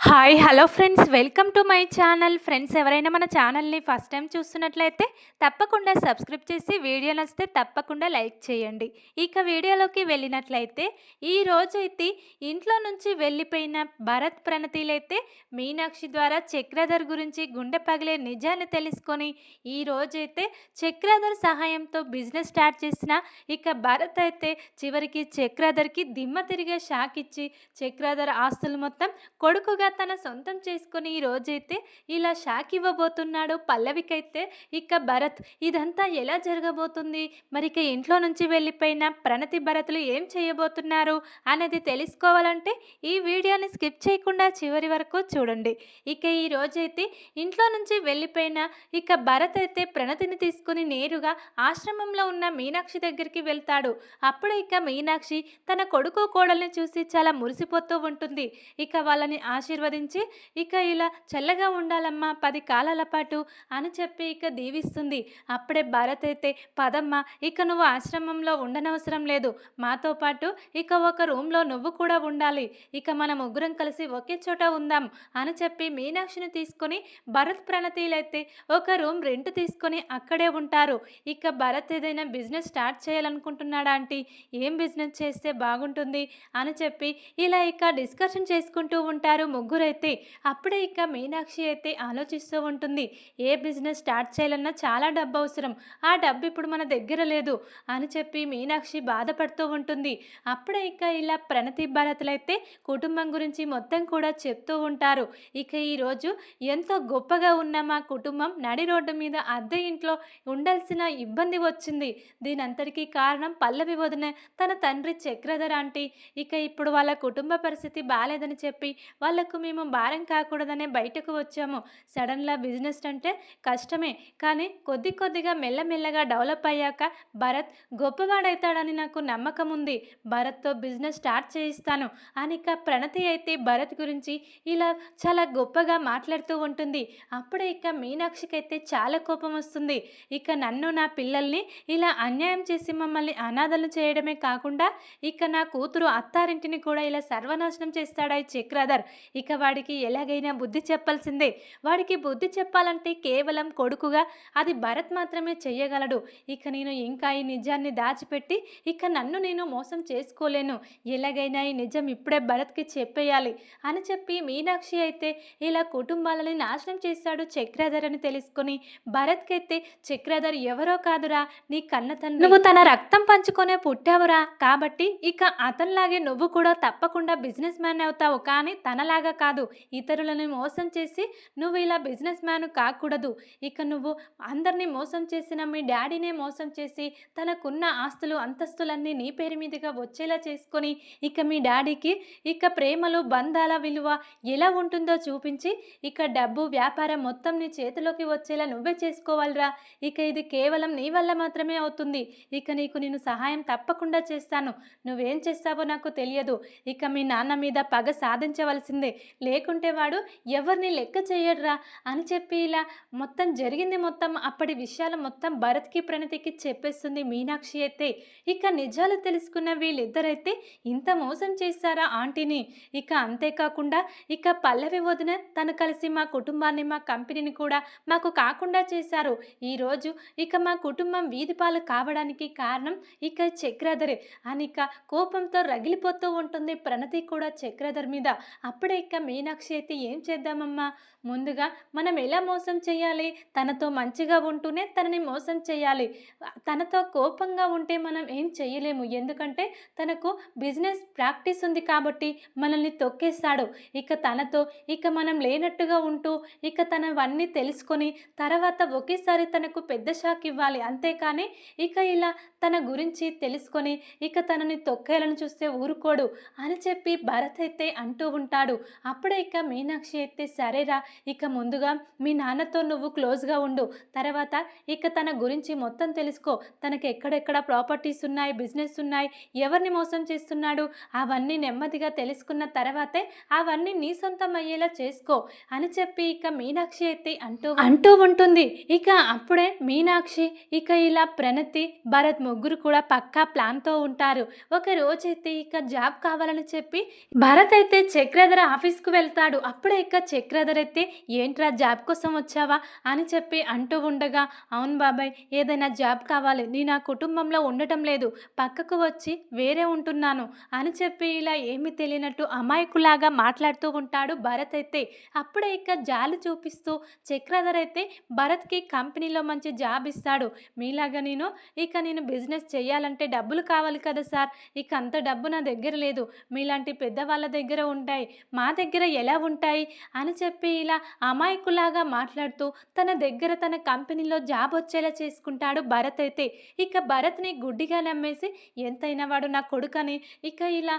Hi hello friends. Welcome to my channel. Friends ఎవరైనా మన ఛానల్ని ఫస్ట్ టైం చూస్తున్నట్లయితే తప్పకుండా సబ్స్క్రైబ్ చేసి వీడియో నచ్చితే తప్పకుండా లైక్ చేయండి. ఇక వీడియోలోకి వెళ్ళినట్లయితే ఈ రోజైతే ఇంట్లో నుంచి వెళ్ళిపోయిన భరత్ ప్రణతిలైతే మీనాక్షి ద్వారా చక్రధర్ గురించి గుండె పగిలే నిజాన్ని తెలుసుకొని ఈ రోజైతే చక్రధర్ సహాయంతో బిజినెస్ స్టార్ట్ చేసిన ఇక భరత్ అయితే చివరికి చక్రధర్కి దిమ్మ తిరిగే షాక్ ఇచ్చి చక్రధర్ ఆస్తులు మొత్తం కొడుకుగా తన సొంతం చేసుకుని ఈ రోజైతే ఇలా షాక్ ఇవ్వబోతున్నాడు పల్లవికైతే. ఇక భరత్ ఇదంతా ఎలా జరగబోతుంది? మరి ఇక ఇంట్లో నుంచి వెళ్ళిపోయిన ప్రణతి భరతులు ఏం చేయబోతున్నారు అనేది తెలుసుకోవాలంటే ఈ వీడియోని స్కిప్ చేయకుండా చివరి వరకు చూడండి. ఇక ఈ రోజైతే ఇంట్లో నుంచి వెళ్ళిపోయిన ఇక భరత్ అయితే ప్రణతిని తీసుకుని నేరుగా ఆశ్రమంలో ఉన్న మీనాక్షి దగ్గరికి వెళ్తాడు. అప్పుడు ఇక మీనాక్షి తన కొడుకు కోడల్ని చూసి చాలా మురిసిపోతూ ఉంటుంది. ఇక వాళ్ళని ఆశీర్వదించి ఇక ఇలా చల్లగా ఉండాలమ్మా పది కాలాల పాటు అని చెప్పి ఇక దీవిస్తుంది. అప్పుడే భారత్ అయితే పదమ్మ ఇక నువ్వు ఆశ్రమంలో ఉండనవసరం లేదు. మాతో పాటు ఇక ఒక రూమ్లో నువ్వు కూడా ఉండాలి. ఇక మన ముగ్గురం కలిసి ఒకే చోట ఉందాం అని చెప్పి మీనాక్షిని తీసుకొని భరత్ ప్రణతీలైతే ఒక రూమ్ రెంట్ తీసుకొని అక్కడే ఉంటారు. ఇక భరత్ ఏదైనా బిజినెస్ స్టార్ట్ చేయాలనుకుంటున్నాడా ఆంటీ? ఏం బిజినెస్ చేస్తే బాగుంటుంది? అని చెప్పి ఇలా ఇక డిస్కషన్ చేసుకుంటూ ఉంటారు ముగ్గురైతే అప్పుడే ఇక మీనాక్షి అయితే ఆలోచిస్తూ ఉంటుంది ఏ బిజినెస్ స్టార్ట్ చేయాలన్నా చాలా డబ్బు అవసరం ఆ డబ్బు ఇప్పుడు మన దగ్గర లేదు అని చెప్పి మీనాక్షి బాధపడుతూ ఉంటుంది. అప్పుడే ఇక ఇలా ప్రణతి భారతులైతే కుటుంబం గురించి మొత్తం కూడా చెప్తూ ఉంటారు. ఇక ఈరోజు ఎంతో గొప్పగా ఉన్న మా కుటుంబం నడి రోడ్డు మీద అద్దె ఇంట్లో ఉండాల్సిన ఇబ్బంది వచ్చింది. దీనంతటికీ కారణం పల్లవి వదిన తన తండ్రి చక్రధర్ ఆంటీ. ఇక ఇప్పుడు వాళ్ళ కుటుంబ పరిస్థితి బాగాలేదని చెప్పి వాళ్ళకు మేము భారం కాకూడదనే బయటకు వచ్చాము. సడన్లా బిజినెస్ అంటే కష్టమే. కానీ కొద్ది కొద్దిగా మెల్లమెల్లగా డెవలప్ అయ్యాక భరత్ గొప్పవాడవుతాడని నాకు నమ్మకం ఉంది భరత్తో బిజినెస్ స్టార్ట్ చేయిస్తాను అనిక ప్రణతి అయితే భరత్ గురించి ఇలా చాలా గొప్పగా మాట్లాడుతూ ఉంటుంది. అప్పుడే ఇక మీనాక్షికి అయితే చాలా కోపం వస్తుంది. ఇక నన్ను నా పిల్లల్ని ఇలా అన్యాయం చేసి మమ్మల్ని అనాథలు చేయడమే కాకుండా ఇక నా కూతురు అత్తారింటిని కూడా ఇలా సర్వనాశనం చేస్తాడా ఈ చక్రధర్ ఇక ఇక వాడికి ఎలాగైనా బుద్ధి చెప్పాల్సిందే. వాడికి బుద్ధి చెప్పాలంటే కేవలం కొడుకుగా అది భరత్ మాత్రమే చెయ్యగలడు. ఇక నేను ఇంకా ఈ నిజాన్ని దాచిపెట్టి ఇక నన్ను నేను మోసం చేసుకోలేను. ఎలాగైనా ఈ నిజం ఇప్పుడే భరత్కి చెప్పేయాలి అని చెప్పి మీనాక్షి అయితే ఇలా కుటుంబాలని నాశనం చేశాడు చక్రధర్ అని తెలుసుకొని భరత్కి అయితే చక్రధర్ ఎవరో కాదురా నీ కన్న నువ్వు తన రక్తం పంచుకొనే పుట్టావురా కాబట్టి ఇక అతనిలాగే నువ్వు కూడా తప్పకుండా బిజినెస్ మ్యాన్ అవుతావు కానీ తనలాగా కాదు. ఇతరులను మోసం చేసి నువ్వు ఇలా బిజినెస్ మ్యాన్ కాకూడదు. ఇక నువ్వు అందరినీ మోసం చేసిన మీ డాడీనే మోసం చేసి తనకున్న ఆస్తులు అంతస్తులన్నీ నీ పేరు మీదుగా వచ్చేలా చేసుకొని ఇక మీ డాడీకి ఇక ప్రేమలు బంధాల విలువ ఎలా ఉంటుందో చూపించి ఇక డబ్బు వ్యాపారం మొత్తం నీ చేతిలోకి వచ్చేలా నువ్వే చేసుకోవాలిరా. ఇక ఇది కేవలం నీ వల్ల మాత్రమే అవుతుంది. ఇక నీకు నేను సహాయం తప్పకుండా చేస్తాను. నువ్వేం చేస్తావో నాకు తెలియదు. ఇక మీ నాన్న మీద పగ సాధించవలసిందే. లేకుంటే వాడు ఎవరిని లెక్క చేయడురా అని చెప్పి ఇలా మొత్తం జరిగింది మొత్తం అప్పటి విషయాలు మొత్తం భరత్కి ప్రణతికి చెప్పేస్తుంది మీనాక్షి అయితే. ఇక నిజాలు తెలుసుకున్న వీళ్ళిద్దరైతే ఇంత మోసం చేశారా ఆంటీని? ఇక అంతేకాకుండా ఇక పల్లవి వదిన తను కలిసి మా కుటుంబాన్ని మా కంపెనీని కూడా మాకు కాకుండా చేశారు. ఈరోజు ఇక మా కుటుంబం వీధి పాలు కావడానికి కారణం ఇక చక్రధరే. అని ఇక కోపంతో రగిలిపోతూ ఉంటుంది ప్రణతి కూడా చక్రధర్ మీద. అప్పుడే ఇక మీనాక్షి అయితే ఏం చేద్దామమ్మా? ముందుగా మనం ఎలా మోసం చేయాలి? తనతో మంచిగా ఉంటూనే తనని మోసం చేయాలి. తనతో కోపంగా ఉంటే మనం ఏం చేయలేము. ఎందుకంటే తనకు బిజినెస్ ప్రాక్టీస్ ఉంది కాబట్టి మనల్ని తొక్కేస్తాడు. ఇక తనతో ఇక మనం లేనట్టుగా ఉంటూ ఇక తనవన్నీ తెలుసుకొని తర్వాత ఒకేసారి తనకు పెద్ద షాక్ ఇవ్వాలి. అంతేకాని ఇక ఇలా తన గురించి తెలుసుకొని ఇక తనని తొక్కేయాలని చూస్తే ఊరుకోడు అని చెప్పి భరత్ అయితే అంటూ ఉంటాడు. అప్పుడే ఇక మీనాక్షి అయితే సరేరా ఇక ముందుగా మీ నాన్నతో నువ్వు క్లోజ్గా ఉండు. తర్వాత ఇక తన గురించి మొత్తం తెలుసుకో. తనకి ఎక్కడెక్కడ ప్రాపర్టీస్ ఉన్నాయి బిజినెస్ ఉన్నాయి ఎవరిని మోసం చేస్తున్నాడు అవన్నీ నెమ్మదిగా తెలుసుకున్న తర్వాతే అవన్నీ నీ సొంతం అయ్యేలా చేసుకో అని చెప్పి ఇక మీనాక్షి అయితే అంటూ అంటూ ఉంటుంది. ఇక అప్పుడే మీనాక్షి ఇక ఇలా ప్రణతి భరత్ ముగ్గురు కూడా పక్కా ప్లాన్తో ఉంటారు. ఒక రోజైతే ఇక జాబ్ కావాలని చెప్పి భరత్ అయితే చక్రధర ఆఫీస్ ఆఫీస్‌కు వెళ్తాడు. అప్పుడే ఇక చక్రధర్ అయితే ఏంట్రా జాబ్ కోసం వచ్చావా? అని చెప్పి అంటూ ఉండగా, అవును బాబాయ్ ఏదైనా జాబ్ కావాలి. నేను ఆ కుటుంబంలో ఉండటం లేదు. పక్కకు వచ్చి వేరే ఉంటున్నాను అని చెప్పి ఇలా ఏమీ తెలియనట్టు అమాయకులాగా మాట్లాడుతూ ఉంటాడు భరత్ అయితే. అప్పుడే ఇక జాలి చూపిస్తూ చక్రధర్ అయితే భరత్‌కి కంపెనీలో మంచి జాబ్ ఇస్తాడు. మీలాగా నేను ఇక నేను బిజినెస్ చేయాలంటే డబ్బులు కావాలి కదా సార్! ఇక అంత డబ్బు నా దగ్గర లేదు. మీలాంటి పెద్దవాళ్ళ దగ్గర ఉంటాయి. మా దగ్గర ఎలా ఉంటాయి? అని చెప్పి ఇలా అమాయకులాగా మాట్లాడుతూ తన దగ్గర తన కంపెనీలో జాబ్ వచ్చేలా చేసుకుంటాడు భరత్ అయితే. ఇక భరత్‌ని గుడ్డిగా నమ్మేసి ఎంతైనా వాడు నా కొడుకని ఇక ఇలా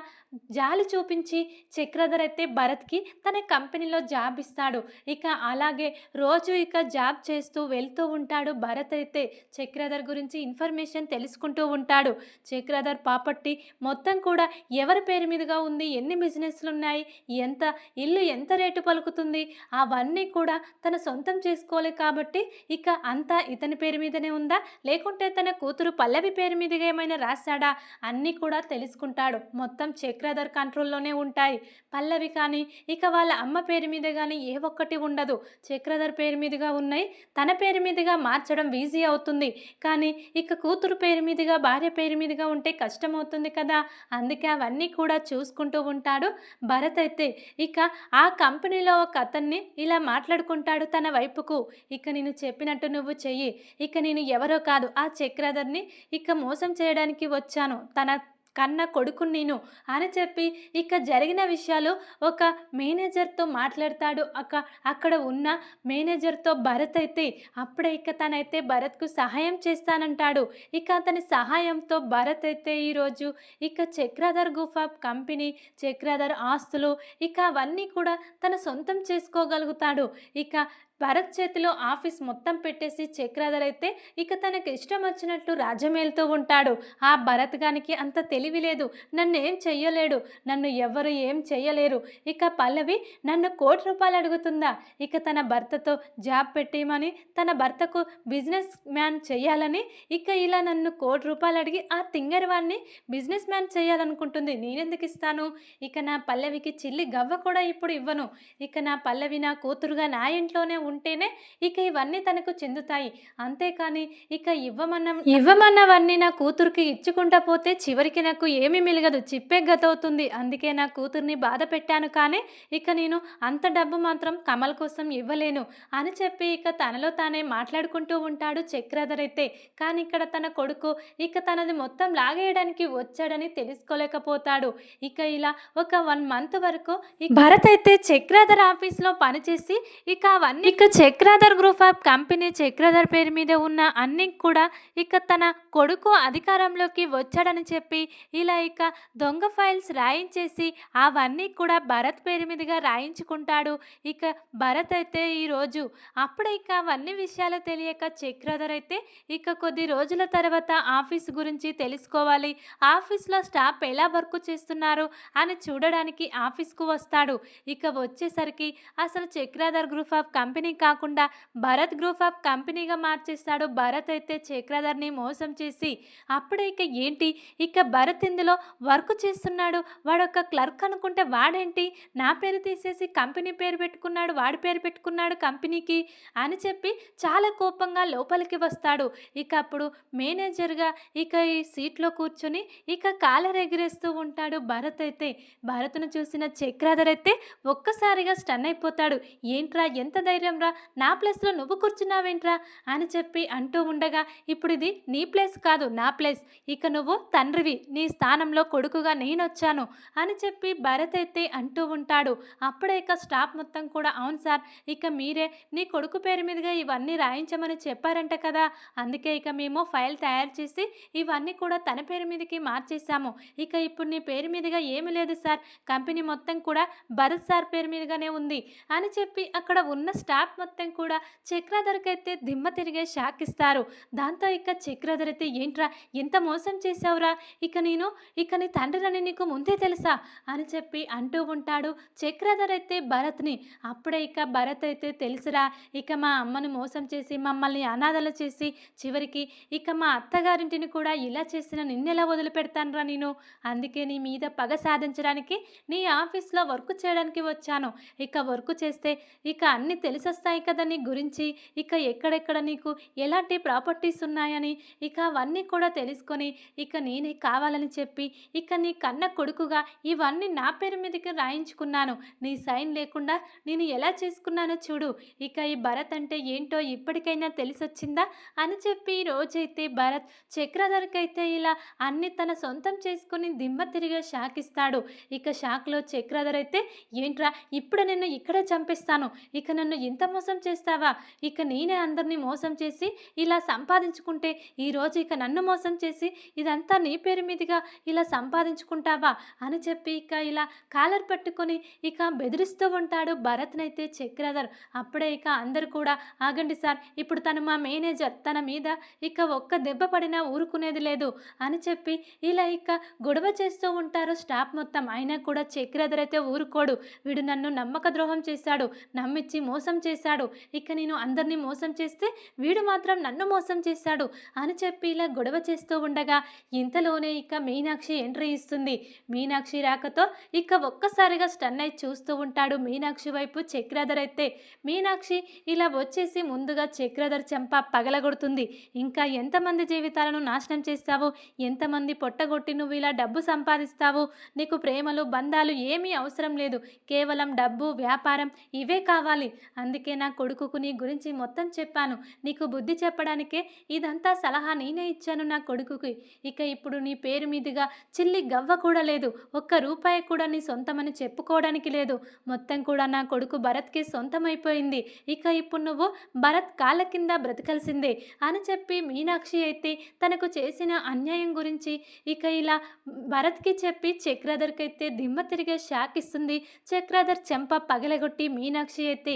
జాలి చూపించి చక్రధర్ అయితే భరత్‌కి తన కంపెనీలో జాబ్ ఇస్తాడు. ఇక అలాగే రోజు ఇక జాబ్ చేస్తూ వెళ్తూ ఉంటాడు భరత్ అయితే. చక్రధర్ గురించి ఇన్ఫర్మేషన్ తెలుసుకుంటూ ఉంటాడు. చక్రధర్ ప్రాపర్టీ మొత్తం కూడా ఎవరి పేరు మీదుగా ఉంది? ఎన్ని బిజినెస్లు ఉన్నాయి ఎంత ఇల్లు ఎంత రేటు పలుకుతుంది? అవన్నీ కూడా తన సొంతం చేసుకోవాలి కాబట్టి ఇక అంతా ఇతని పేరు మీదనే ఉందా? లేకుంటే తన కూతురు పల్లవి పేరు మీదుగా ఏమైనా రాసాడా? అన్నీ కూడా తెలుసుకుంటాడు. మొత్తం చక్రధర్ కంట్రోల్‌లోనే ఉంటాయి. పల్లవి కానీ, ఇక వాళ్ళ అమ్మ పేరు మీద కానీ ఏ ఒక్కటి ఉండదు. చక్రధర్ పేరు మీదుగా ఉన్నాయి. తన పేరు మీదుగా మార్చడం ఈజీ అవుతుంది. కానీ ఇక కూతురు పేరు మీదుగా, భార్య పేరు మీదుగా ఉంటే కష్టమవుతుంది కదా! అందుకే అవన్నీ కూడా చూసుకుంటూ ఉంటాడు భరత్ అయితే. ఇక ఆ కంపెనీలో ఒక అతన్ని ఇలా మాట్లాడుకుంటాడు తన వైపుకు. ఇక నేను చెప్పినట్టు నువ్వు చెయ్యి. ఇక నేను ఎవరో కాదు ఆ చక్రధర్‌ని ఇక మోసం చేయడానికి వచ్చాను. తన కన్న కొడుకు నేను అని చెప్పి ఇక జరిగిన విషయాలు ఒక మేనేజర్‌తో మాట్లాడతాడు. అక్క అక్కడ ఉన్న మేనేజర్‌తో భరత్ అయితే. అప్పుడే ఇక తనైతే భరత్‌కు సహాయం చేస్తానంటాడు. ఇక అతని సహాయంతో భరత్ అయితే ఈరోజు ఇక చక్రాధర్ గుఫా కంపెనీ, చక్రాధర్ ఆస్తులు ఇక అవన్నీ కూడా తన సొంతం చేసుకోగలుగుతాడు. ఇక భరత్ చేతిలో ఆఫీస్ మొత్తం పెట్టేసి చక్రధర్ అయితే ఇక తనకు ఇష్టం వచ్చినట్టు రాజమేలుతూ ఉంటాడు. ఆ భరత్ గానికి అంత తెలివి లేదు. నన్ను ఏం చెయ్యలేడు. నన్ను ఎవ్వరు ఏం చెయ్యలేరు. ఇక పల్లవి నన్ను కోటి రూపాయలు అడుగుతుందా? ఇక తన భర్తతో జాబ్ పెట్టేయమని తన భర్తకు బిజినెస్ మ్యాన్ చెయ్యాలని ఇక ఇలా నన్ను కోటి రూపాయలు అడిగి ఆ తింగరి వాడిని బిజినెస్ మ్యాన్ చేయాలనుకుంటుంది. నేనెందుకు ఇస్తాను? ఇక నా పల్లవికి చిల్లి గవ్వ కూడా ఇప్పుడు ఇవ్వను. ఇక నా పల్లవి నా కూతురుగా నా ఇంట్లోనే ఉంటేనే ఇక ఇవన్నీ తనకు చెందుతాయి. అంతేకానీ ఇక ఇవ్వమన్న ఇవ్వమన్నవన్నీ నా కూతురికి ఇచ్చుకుంటా పోతే చివరికి నాకు ఏమీ మిలగదు. చిప్పే గతవుతుంది. అందుకే నా కూతుర్ని బాధ పెట్టాను కానీ ఇక నేను అంత డబ్బు మాత్రం కమల్ కోసం ఇవ్వలేను అని చెప్పి ఇక తనలో తానే మాట్లాడుకుంటూ ఉంటాడు చక్రధర్ అయితే. కానీ ఇక్కడ తన కొడుకు ఇక తనది మొత్తం లాగేయడానికి వచ్చాడని తెలుసుకోలేకపోతాడు. ఇక ఇలా ఒక 1 మంత్ వరకు భరత్ అయితే చక్రధర్ ఆఫీస్‌లో పనిచేసి ఇక అవన్నీ ఇక ఇక Chakradhar group of company Chakradhar పేరు మీద ఉన్న అన్ని కూడా ఇక తన కొడుకు అధికారంలోకి వచ్చాడని చెప్పి ఇలా ఇక దొంగ ఫైల్స్ రాయించేసి అవన్నీ కూడా భరత్ పేరు మీదుగా రాయించుకుంటాడు. ఇక భరత్ అయితే ఈరోజు అప్పుడే ఇక అవన్నీ విషయాలు తెలియక చక్రధర్ అయితే ఇక కొద్ది రోజుల తర్వాత ఆఫీస్ గురించి తెలుసుకోవాలి. ఆఫీస్‌లో స్టాఫ్ ఎలా వర్క్ చేస్తున్నారు అని చూడడానికి ఆఫీస్‌కు వస్తాడు. ఇక వచ్చేసరికి అసలు చక్రధర్ గ్రూప్ ఆఫ్ కంపెనీ కాకుండా భరత్ గ్రూప్ ఆఫ్ కంపెనీగా మార్చేస్తాడు. భరత్ అయితే చక్రధర్‌ని మోసం చేసి అప్పుడే ఇక ఏంటి ఇక భరత్ ఇందులో వర్క్ చేస్తున్నాడు. వాడొక క్లర్క్ అనుకుంటే వాడేంటి నా పేరు తీసేసి కంపెనీ పేరు పెట్టుకున్నాడు. వాడి పేరు పెట్టుకున్నాడు కంపెనీకి అని చెప్పి చాలా కోపంగా లోపలికి వస్తాడు. ఇక అప్పుడు మేనేజర్‌గా ఇక ఈ సీట్‌లో కూర్చొని ఇక కాలర్ ఎగిరేస్తూ ఉంటాడు భరత్ అయితే. భరత్‌ను చూసిన చక్రాధర్ అయితే ఒక్కసారిగా స్టన్ అయిపోతాడు. ఏంట్రా ఎంత ధైర్యం రా నా ప్లేస్‌లో నువ్వు కూర్చున్నావేంట్రా? అని చెప్పి అంటూ ఉండగా ఇప్పుడు ఇది నీ ప్లేస్ కాదు నా ప్లేస్. ఇక నువ్వు తండ్రివి. నీ స్థానంలో కొడుకుగా నేనొచ్చాను అని చెప్పి భరత్ అయితే అంటూ ఉంటాడు. అప్పుడే ఇక స్టాఫ్ మొత్తం కూడా అవును సార్ ఇక మీరే నీ కొడుకు పేరు మీదుగా ఇవన్నీ రాయించమని చెప్పారంట కదా! అందుకే ఇక మేము ఫైల్ తయారు చేసి ఇవన్నీ కూడా తన పేరు మీదకి మార్చేశాము. ఇక ఇప్పుడు నీ పేరు మీదుగా ఏమీ లేదు సార్. కంపెనీ మొత్తం కూడా భరత్ సార్ పేరు మీదుగానే ఉంది అని చెప్పి అక్కడ ఉన్న స్టాఫ్ మొత్తం కూడా చక్రధరకైతే దిమ్మ తిరిగే షాక్ ఇస్తారు. దాంతో ఇక చక్రధర అయితే ఏంట్రా ఇంత మోసం చేసావురా ఇక నేను ఇక నీ తండ్రినని నీకు ముందే తెలుసా? అని చెప్పి అంటూ ఉంటాడు చక్రధర్ అయితే భరత్ని. అప్పుడే ఇక భరత్ అయితే తెలుసురా ఇక మా అమ్మను మోసం చేసి మమ్మల్ని అనాథలు చేసి చివరికి ఇక మా అత్తగారింటిని కూడా ఇలా చేసిన నిన్నెలా వదిలిపెడతానురా నేను? అందుకే నీ మీద పగ సాధించడానికి నీ ఆఫీస్లో వర్క్ చేయడానికి వచ్చాను. ఇక వర్క్ చేస్తే ఇక అన్నీ వస్తాయి కదా నీ గురించి? ఇక ఎక్కడెక్కడ నీకు ఎలాంటి ప్రాపర్టీస్ ఉన్నాయని? ఇక అవన్నీ కూడా తెలుసుకొని ఇక నేనే కావాలని చెప్పి ఇక నీ కన్న కొడుకుగా ఇవన్నీ నా పేరు మీదకి రాయించుకున్నాను. నీ సైన్ లేకుండా నేను ఎలా చేసుకున్నానో చూడు. ఇక ఈ భరత్ అంటే ఏంటో ఇప్పటికైనా తెలిసొచ్చిందా? అని చెప్పి రోజైతే భరత్ చక్రధర్కైతే ఇలా అన్ని తన సొంతం చేసుకుని దిమ్మ తిరిగా షాక్ ఇస్తాడు ఇక షాక్లో చక్రధర్ అయితే ఏంట్రా ఇప్పుడు నిన్ను ఇక్కడే చంపిస్తాను. ఇక నన్ను ఇంత మోసం చేస్తావా? ఇక నేనే అందరినీ మోసం చేసి ఇలా సంపాదించుకుంటే ఈరోజు ఇక నన్ను మోసం చేసి ఇదంతా నీ పేరు మీదుగా ఇలా సంపాదించుకుంటావా? అని చెప్పి ఇక ఇలా కాలర్ పట్టుకొని ఇక బెదిరిస్తూ ఉంటాడు భరత్నైతే చక్రధర్ అప్పుడే ఇక అందరు కూడా ఆగండి సార్ ఇప్పుడు తను మా మేనేజర్ తన మీద ఇక ఒక్క దెబ్బ పడినా ఊరుకునేది లేదు అని చెప్పి ఇలా ఇక గొడవ చేస్తూ ఉంటారు స్టాఫ్ మొత్తం. అయినా కూడా చక్రధర్ అయితే ఊరుకోడు. వీడు నన్ను నమ్మక ద్రోహం చేశాడు. నమ్మిచ్చి మోసం చేశాడు. ఇక నేను అందరినీ మోసం చేస్తే వీడు మాత్రం నన్ను మోసం చేశాడు అని చెప్పి ఇలా గొడవ చేస్తూ ఉండగా ఇంతలోనే ఇక మీనాక్షి ఎంట్రీ ఇస్తుంది. మీనాక్షి రాకతో ఇక ఒక్కసారిగా స్టన్ అయి చూస్తూ ఉంటాడు మీనాక్షి వైపు చక్రధర్ అయితే. మీనాక్షి ఇలా వచ్చేసి ముందుగా చక్రధర్ చెంప పగలగొడుతుంది. ఇంకా ఎంతమంది జీవితాలను నాశనం చేస్తావు? ఎంతమంది పొట్టగొట్టి నువ్వు ఇలా డబ్బు సంపాదిస్తావు? నీకు ప్రేమలు బంధాలు ఏమీ అవసరం లేదు. కేవలం డబ్బు వ్యాపారం ఇవే కావాలి. అందుకే నా కొడుకుకు నీ గురించి మొత్తం చెప్పాను. నీకు బుద్ధి చెప్పడానికే ఇదంతా సలహా నేనే ఇచ్చాను నా కొడుకుకి. ఇక ఇప్పుడు నీ పేరు మీదుగా చిల్లి గవ్వ కూడా లేదు. ఒక్క రూపాయి కూడా నీ సొంతమని చెప్పుకోవడానికి లేదు. మొత్తం కూడా నా కొడుకు భరత్కి సొంతమైపోయింది. ఇక ఇప్పుడు నువ్వు భరత్ కాళ్ళ కింద బ్రతకాల్సిందే అని చెప్పి మీనాక్షి అయితే తనకు చేసిన అన్యాయం గురించి ఇక ఇలా భరత్కి చెప్పి చక్రధర్కి అయితే దిమ్మ తిరిగే షాక్ ఇస్తుంది. చక్రధర్ చెంప పగలగొట్టి మీనాక్షి అయితే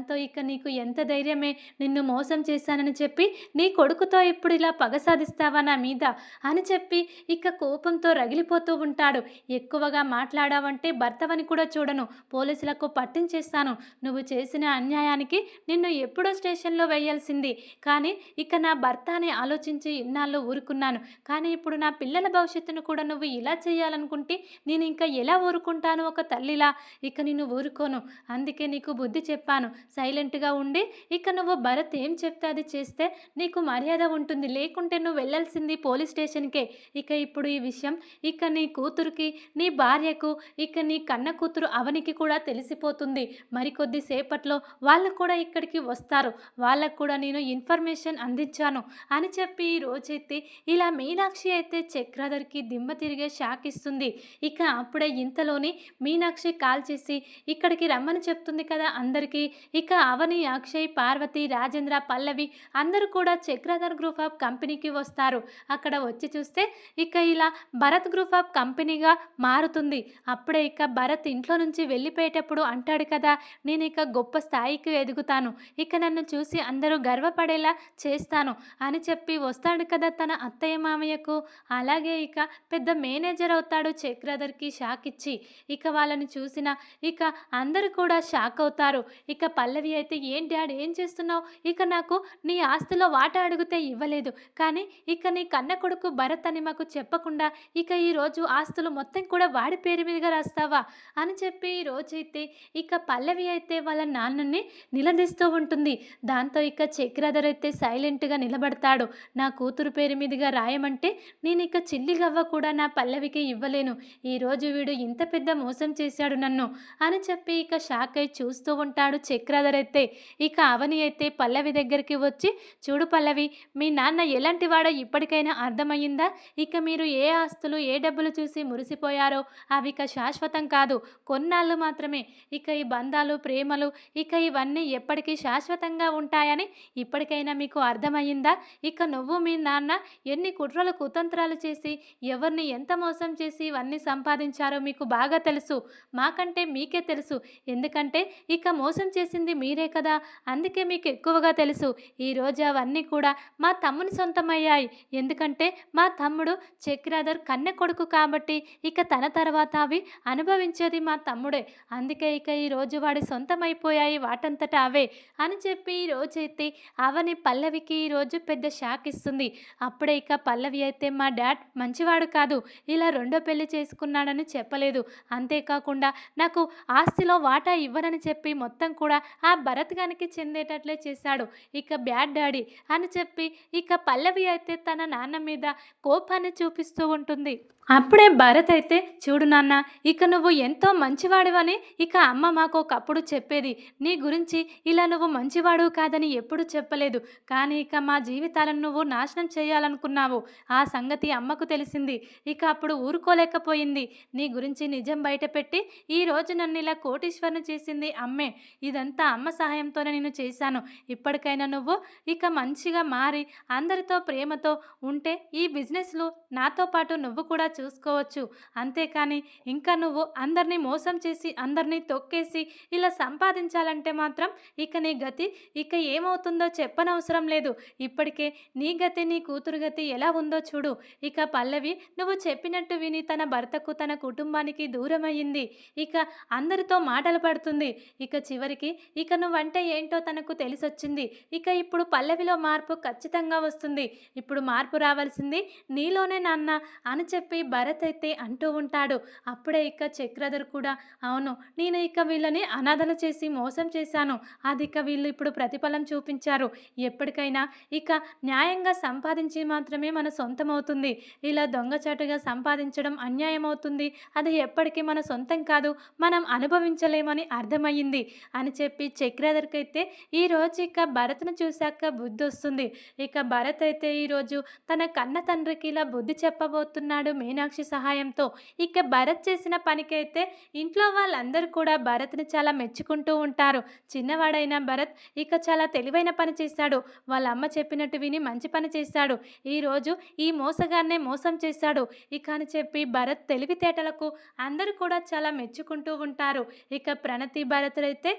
దాంతో ఇక నీకు ఎంత ధైర్యమే నిన్ను మోసం చేశానని చెప్పి నీ కొడుకుతో ఇప్పుడు ఇలా పగ సాధిస్తావా నా మీద? అని చెప్పి ఇక కోపంతో రగిలిపోతూ ఉంటాడు. ఎక్కువగా మాట్లాడావంటే భర్తవని కూడా చూడను. పోలీసులకు పట్టించేస్తాను. నువ్వు చేసిన అన్యాయానికి నిన్ను ఎప్పుడో స్టేషన్లో వేయాల్సింది. కానీ ఇక నా భర్త అని ఆలోచించి ఇన్నాళ్ళు ఊరుకున్నాను. కానీ ఇప్పుడు నా పిల్లల భవిష్యత్తును కూడా నువ్వు ఇలా చేయాలనుకుంటే నేను ఇంకా ఎలా ఊరుకుంటాను ఒక తల్లిలా? ఇక నేను ఊరుకోను. అందుకే నీకు బుద్ధి చెప్పాను. సైలెంట్గా ఉండి ఇక నువ్వు భరత్ ఏం చెప్తే అది చేస్తే నీకు మర్యాద ఉంటుంది. లేకుంటే నువ్వు వెళ్ళాల్సింది పోలీస్ స్టేషన్కే. ఇక ఇప్పుడు ఈ విషయం ఇక నీ కూతురికి నీ భార్యకు ఇక నీ కన్న కూతురు అవనికి కూడా తెలిసిపోతుంది. మరికొద్ది సేపట్లో వాళ్ళు కూడా ఇక్కడికి వస్తారు. వాళ్ళకు కూడా నేను ఇన్ఫర్మేషన్ అందించాను అని చెప్పి ఈ రోజైతే ఇలా మీనాక్షి అయితే చక్రధర్కి దిమ్మ తిరిగే షాక్ ఇస్తుంది. ఇక అప్పుడే ఇంతలోని మీనాక్షి కాల్ చేసి ఇక్కడికి రమ్మని చెప్తుంది కదా అందరికీ. ఇక అవని అక్షయ్ పార్వతి రాజేంద్ర పల్లవి అందరూ కూడా చక్రధర్ గ్రూప్ ఆఫ్ కంపెనీకి వస్తారు. అక్కడ వచ్చి చూస్తే ఇక ఇలా భరత్ గ్రూప్ ఆఫ్ కంపెనీగా మారుతుంది. అప్పుడే ఇక భరత్ ఇంట్లో నుంచి వెళ్ళిపోయేటప్పుడు అంటాడు కదా నేను ఇక గొప్ప స్థాయికి ఎదుగుతాను. ఇక నన్ను చూసి అందరూ గర్వపడేలా చేస్తాను అని చెప్పి వస్తాడు కదా తన అత్తయ్య మామయ్యకు. అలాగే ఇక పెద్ద మేనేజర్ అవుతాడు చక్రధర్కి షాక్ ఇచ్చి. ఇక వాళ్ళని చూసిన ఇక అందరూ కూడా షాక్ అవుతారు. ఇక పల్లవి అయితే ఏం డాడ్ ఏం చేస్తున్నావు? ఇక నాకు నీ ఆస్తిలో వాటా అడిగితే ఇవ్వలేదు. కానీ ఇక నీ కన్న కొడుకు భరత్ అని మాకు చెప్పకుండా ఇక ఈరోజు ఆస్తులు మొత్తం కూడా వాడి పేరు మీదుగా రాస్తావా? అని చెప్పి ఈ రోజైతే ఇక పల్లవి అయితే వాళ్ళ నాన్నని నిలదీస్తూ ఉంటుంది. దాంతో ఇక చక్రధర్ అయితే సైలెంట్గా నిలబడతాడు. నా కూతురు పేరు మీదుగా రాయమంటే నేను ఇక చిల్లి గవ్వ కూడా నా పల్లవికి ఇవ్వలేను. ఈరోజు వీడు ఇంత పెద్ద మోసం చేశాడు నన్ను. అని చెప్పి ఇక షాక్ అయి చూస్తూ ఉంటాడు చక్రధర్ అయితే ఇక అవని అయితే పల్లవి దగ్గరికి వచ్చి చూడు పల్లవి మీ నాన్న ఎలాంటి వాడో ఇప్పటికైనా అర్థమయ్యిందా? ఇక మీరు ఏ ఆస్తులు ఏ డబ్బులు చూసి మురిసిపోయారో అవి ఇక శాశ్వతం కాదు. కొన్నాళ్ళు మాత్రమే. ఇక ఈ బంధాలు ప్రేమలు ఇక ఇవన్నీ ఎప్పటికీ శాశ్వతంగా ఉంటాయని ఇప్పటికైనా మీకు అర్థమయ్యిందా? ఇక నువ్వు మీ నాన్న ఎన్ని కుట్రలు కుతంత్రాలు చేసి ఎవరిని ఎంత మోసం చేసి ఇవన్నీ సంపాదించారో మీకు బాగా తెలుసు. మాకంటే మీకే తెలుసు. ఎందుకంటే ఇక మోసం చేసింది మీరే కదా? అందుకే మీకు ఎక్కువగా తెలుసు. ఈరోజు అవన్నీ కూడా మా తమ్ముని సొంతమయ్యాయి. ఎందుకంటే మా తమ్ముడు చక్రాధర్ కన్నె కొడుకు కాబట్టి ఇక తన తర్వాత అవి అనుభవించేది మా తమ్ముడే. అందుకే ఇక ఈరోజు వాడి సొంతమైపోయాయి వాటంతట అవే అని చెప్పి ఈ రోజైతే అవని పల్లవికి ఈరోజు పెద్ద షాక్ ఇస్తుంది. అప్పుడే ఇక పల్లవి అయితే మా డాడ్ మంచివాడు కాదు. ఇలా రెండో పెళ్ళి చేసుకున్నాడని చెప్పలేదు. అంతేకాకుండా నాకు ఆస్తిలో వాటా ఇవ్వనని చెప్పి మొత్తం కూడా ఆ భరత్ గానికి చెందేటట్లే చేశాడు. ఇక బ్యాడ్ డాడీ అని చెప్పి ఇక పల్లవి అయితే తన నాన్న మీద కోపాన్ని చూపిస్తూ ఉంటుంది. అప్పుడే భరత్ అయితే చూడు నాన్న ఇక నువ్వు ఎంతో మంచివాడివని ఇక అమ్మ మాకు ఒకప్పుడు చెప్పేది. నీ గురించి ఇలా నువ్వు మంచివాడు కాదని ఎప్పుడు చెప్పలేదు. కానీ ఇక మా జీవితాలను నువ్వు నాశనం చేయాలనుకున్నావు. ఆ సంగతి అమ్మకు తెలిసింది. ఇక అప్పుడు ఊరుకోలేకపోయింది. నీ గురించి నిజం బయటపెట్టి ఈ రోజు నన్ను ఇలా కోటీశ్వరుని చేసింది అమ్మే. ఇదంతా అమ్మ సహాయంతోనే నేను చేశాను. ఇప్పటికైనా నువ్వు ఇక మంచిగా మారి అందరితో ప్రేమతో ఉంటే ఈ బిజినెస్లు నాతో పాటు నువ్వు కూడా చూసుకోవచ్చు. అంతేకాని ఇంకా నువ్వు అందరినీ మోసం చేసి అందరినీ తొక్కేసి ఇలా సంపాదించాలంటే మాత్రం ఇక నీ గతి ఇక ఏమవుతుందో చెప్పనవసరం లేదు. ఇప్పటికే నీ గతి నీ కూతురు గతి ఎలా ఉందో చూడు. ఇక పల్లవి నువ్వు చెప్పినట్టు విని తన భర్తకు తన కుటుంబానికి దూరమయ్యింది. ఇక అందరితో మాటలు పడుతుంది. ఇక చివరికి ఇక నువ్వంటే ఏంటో తనకు తెలిసొచ్చింది. ఇక ఇప్పుడు పల్లవిలో మార్పు ఖచ్చితంగా వస్తుంది. ఇప్పుడు మార్పు రావాల్సింది నీలోనే నాన్న అని చెప్పి భరత్ అయితే అంటూ ఉంటాడు. అప్పుడే ఇక చక్రధర్ కూడా అవును నేను ఇక వీళ్ళని అనాథలు చేసి మోసం చేశాను. అది ఇక వీళ్ళు ఇప్పుడు ప్రతిఫలం చూపించారు. ఎప్పటికైనా ఇక న్యాయంగా సంపాదించి మాత్రమే మన సొంతం అవుతుంది ఇలా దొంగచాటుగా సంపాదించడం అన్యాయం అవుతుంది అది ఎప్పటికీ మన సొంతం కాదు. మనం అనుభవించలేమని అర్థమయ్యింది అని చెప్పి చెప్పి చక్రధర్కి అయితే ఈరోజు ఇక భరత్ను చూశాక బుద్ధి వస్తుంది ఇక భరత్ అయితే ఈరోజు తన కన్న తండ్రికి ఇలా బుద్ధి చెప్పబోతున్నాడు మీనాక్షి సహాయంతో. ఇక భరత్ చేసిన పనికైతే ఇంట్లో వాళ్ళందరూ కూడా భరత్ని చాలా మెచ్చుకుంటూ ఉంటారు. చిన్నవాడైన భరత్ ఇక చాలా తెలివైన పని చేశాడు. వాళ్ళ అమ్మ చెప్పినట్టు విని మంచి పని చేశాడు. ఈరోజు ఈ మోసగాన్నే మోసం చేశాడు. ఇక అని చెప్పి భరత్ తెలివితేటలకు అందరూ కూడా చాలా మెచ్చుకుంటూ ఉంటారు. ఇక ప్రణతి భరత్ అయితే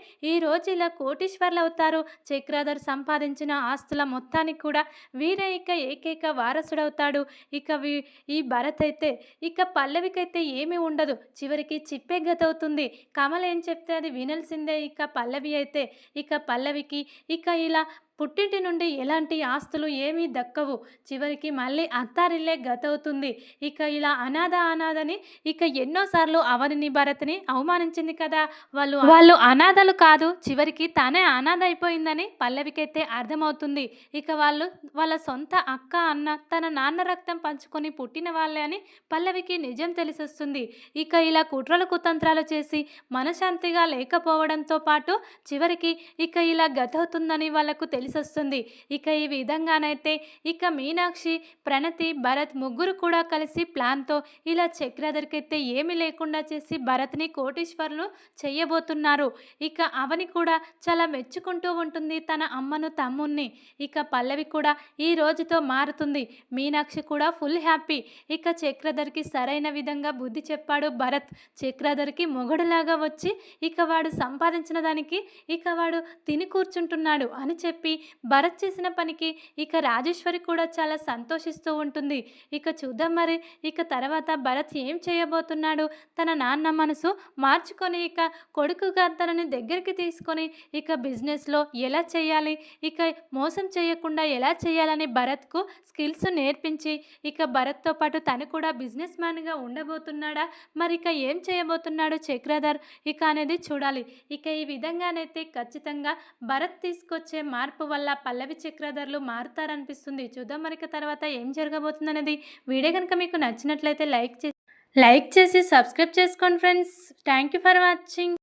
ఈరోజు ఇలా కోటీశ్వర్లు అవుతారు చక్రాధర్ సంపాదించిన ఆస్తుల మొత్తానికి కూడా వీరే ఇక ఏకైక వారసుడవుతాడు. ఇక వీ ఈ భరత్ అయితే ఇక పల్లవికైతే ఏమీ ఉండదు. చివరికి చిప్పే గతవుతుంది. కమల్ ఏం చెప్తే అది వినాల్సిందే. ఇక పల్లవి అయితే ఇక పల్లవికి ఇక ఇలా పుట్టింటి నుండి ఎలాంటి ఆస్తులు ఏమీ దక్కవు. చివరికి మళ్ళీ అత్తారిల్లే గతవుతుంది. ఇక ఇలా అనాథ అనాథని ఇక ఎన్నోసార్లు అవనిని భరత్ని అవమానించింది కదా. వాళ్ళు వాళ్ళు అనాథలు కాదు చివరికి తానే అనాథ అయిపోయిందని పల్లవికైతే అర్థమవుతుంది. ఇక వాళ్ళు వాళ్ళ సొంత అక్క అన్న తన నాన్న రక్తం పంచుకొని పుట్టిన వాళ్ళే అని పల్లవికి నిజం తెలిసొస్తుంది. ఇక ఇలా కుట్రలు కుతంత్రాలు చేసి మనశాంతిగా లేకపోవడంతో పాటు చివరికి ఇక ఇలా గతవుతుందని వాళ్ళకు తెలిసొస్తుంది ఇక ఈ విధంగానైతే ఇక మీనాక్షి ప్రణతి భరత్ ముగ్గురు కూడా కలిసి ప్లాన్తో ఇలా చక్రధర్కైతే ఏమీ లేకుండా చేసి భరత్ని కోటీశ్వర్లు చేయబోతున్నారు. ఇక అవని కూడా చాలా మెచ్చుకుంటూ ఉంటుంది తన అమ్మను తమ్ముణ్ణి. ఇక పల్లవి కూడా ఈ రోజుతో మారుతుంది. మీనాక్షి కూడా ఫుల్ హ్యాపీ. ఇక చక్రధర్కి సరైన విధంగా బుద్ధి చెప్పాడు భరత్. చక్రధర్కి మొగుడులాగా వచ్చి ఇక వాడు సంపాదించిన దానికి ఇక వాడు తిని కూర్చుంటున్నాడు అని చెప్పి భరత్ చేసిన పనికి ఇక రాజేశ్వరి కూడా చాలా సంతోషిస్తూ ఉంటుంది. ఇక చూద్దాం మరి ఇక తర్వాత భరత్ ఏం చేయబోతున్నాడు? తన నాన్న మనసు మార్చుకొని ఇక కొడుకుగా తనని దగ్గరికి తీసుకొని ఇక బిజినెస్లో ఎలా చేయాలి? ఇక మోసం చేయకుండా ఎలా చేయాలని భరత్కు స్కిల్స్ నేర్పించి ఇక భరత్తో పాటు తను కూడా బిజినెస్ మ్యాన్గా ఉండబోతున్నాడా? మరి ఇక ఏం చేయబోతున్నాడు చక్రధర్ ఇక అనేది చూడాలి. ఇక ఈ విధంగానైతే ఖచ్చితంగా భరత్ తీసుకొచ్చే మార్పు వల్ల పల్లవి చక్రధర్లు మారుతారనిపిస్తుంది. చూద్దాం మరిక తర్వాత ఏం జరగబోతుంది అనేది వీడియో కనుక మీకు నచ్చినట్లయితే లైక్ చేసి లైక్ చేసి సబ్స్క్రైబ్ చేసుకోండి friends. Thank you for watching.